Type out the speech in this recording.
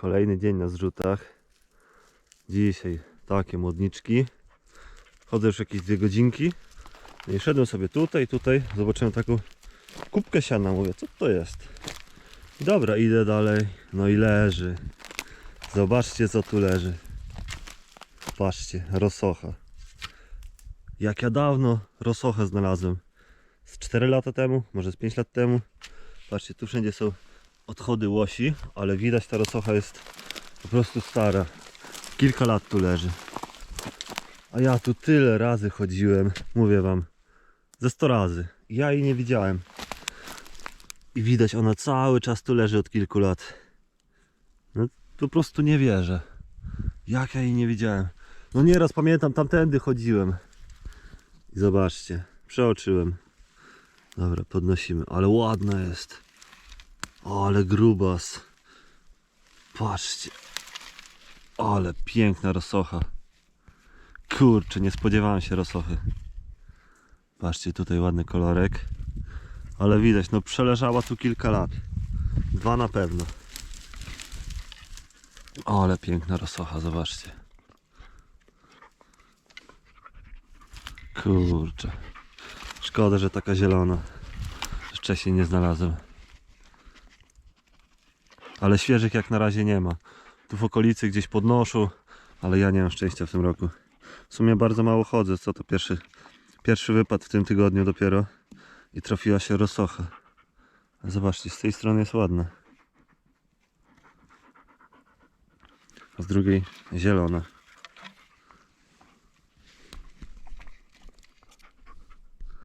Kolejny dzień na zrzutach. Dzisiaj takie modniczki. Chodzę już jakieś dwie godzinki. No I szedłem sobie tutaj, tutaj. Zobaczyłem taką kubkę siana. Mówię, co to jest? Dobra, idę dalej. No i leży. Zobaczcie, co tu leży. Patrzcie, rosocha. Jak ja dawno rosochę znalazłem. Z 4 lata temu, może z 5 lat temu. Patrzcie, tu wszędzie są odchody łosi, ale widać ta rosocha jest po prostu stara. Kilka lat tu leży. A ja tu tyle razy chodziłem, mówię wam, ze 100 razy. Ja jej nie widziałem. I widać, ona cały czas tu leży od kilku lat. No po prostu nie wierzę. Jak ja jej nie widziałem. No nieraz pamiętam, tamtędy chodziłem. I zobaczcie, przeoczyłem. Dobra, podnosimy, ale ładna jest. Ale grubas. Patrzcie. Ale piękna rosocha. Kurczę, nie spodziewałem się rosochy. Patrzcie, tutaj ładny kolorek. Ale widać, no przeleżała tu kilka lat. Dwa na pewno. Ale piękna rosocha, zobaczcie. Kurczę. Szkoda, że taka zielona. Wcześniej nie znalazłem. Ale świeżych jak na razie nie ma. Tu w okolicy gdzieś podnoszą, ale ja nie mam szczęścia w tym roku. W sumie bardzo mało chodzę, co to pierwszy, pierwszy wypad w tym tygodniu dopiero. I trafiła się rosocha. Zobaczcie, z tej strony jest ładna. A z drugiej zielona.